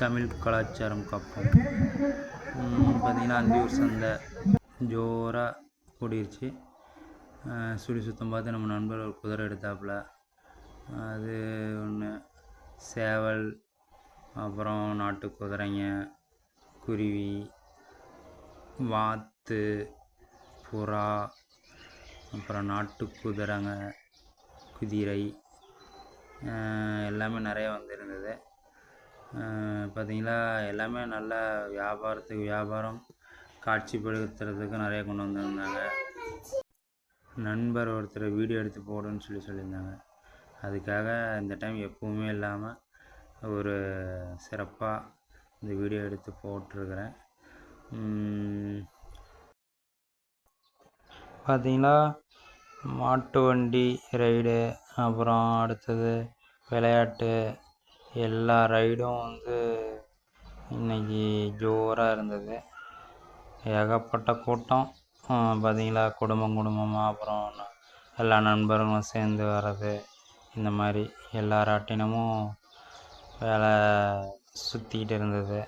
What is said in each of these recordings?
தமிழ் கலாச்சாரம் காப்போம். பார்த்திங்கன்னா அந்தியூர் சந்தை ஜோராக கூடிருச்சு. சுடி சுத்தம் பார்த்து நம்ம நண்பர் ஒரு குதிரை எடுத்தாப்புல. அது ஒன்று சேவல் அப்புறம் நாட்டு குதிரைங்க குருவி வாத்து புறா அப்புறம் நாட்டு குதிரைங்க குதிரை எல்லாமே நிறைய வந்திருந்தது. பார்த்தீங்களா எல்லாமே நல்ல வியாபாரத்துக்கு வியாபாரம் காட்சிப்படுத்துறதுக்கு நிறைய கொண்டு வந்திருந்தாங்க. நண்பர் ஒருத்தர் வீடியோ எடுத்து போடுன்னு சொல்லி சொல்லியிருந்தாங்க. அதுக்காக இந்த டைம் எப்பவுமே இல்லாமல் ஒரு சிறப்பாக இந்த வீடியோ எடுத்து போட்டிருக்கிறேன். பார்த்தீங்கன்னா மாட்டு வண்டி ரைடு அப்புறம் அடுத்தது விளையாட்டு எல்லா ரைடும் வந்து இன்னைக்கு ஜோராக இருந்தது. ஏகப்பட்ட கூட்டம். பார்த்தீங்களா குடும்பம் குடும்பமாக அப்புறம் எல்லா நண்பர்களும் சேர்ந்து வர்றது இந்த மாதிரி எல்லா ராட்டினமும் வேலை சுற்றிக்கிட்டு இருந்தது.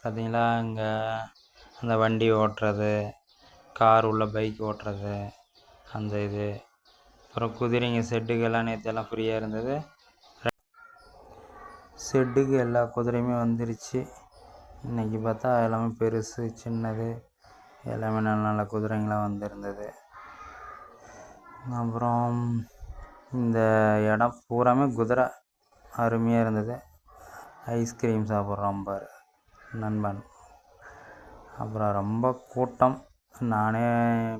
பார்த்தீங்களா இங்கே அந்த வண்டி ஓட்டுறது கார் உள்ள பைக் ஓட்டுறது அந்த இது. அப்புறம் குதிரைங்க செட்டுக்கெல்லாம் நேற்றெல்லாம் ஃப்ரீயாக இருந்தது. ஷெட்டுக்கு எல்லா குதிரையுமே வந்துருச்சு. இன்னைக்கு பார்த்தா எல்லாமே பெருசு சின்னது. எல்லாமே நல்ல நல்ல குதிரைங்களாக வந்திருந்தது. அப்புறம் இந்த இடம் பூராமே குதிரை அருமையாக இருந்தது. ஐஸ்கிரீம் சாப்பிட்றோம் பாரு நண்பன். அப்புறம் ரொம்ப கூட்டம். நானே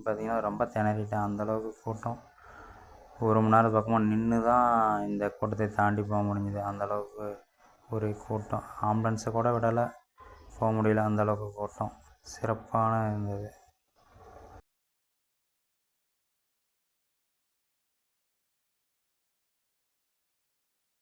பார்த்திங்கன்னா ரொம்ப திணறிட்டேன். அந்தளவுக்கு கூட்டம். ஒரு மணி நேரம் பக்கமாக நின்று தான் இந்த கூட்டத்தை தாண்டி போக முடிஞ்சுது. அந்தளவுக்கு ஒரு கூட்டம். ஆம்புலன்ஸை கூட விடலை. போக முடியல. அந்தளவுக்கு கூட்டம். சிறப்பான இருந்தது.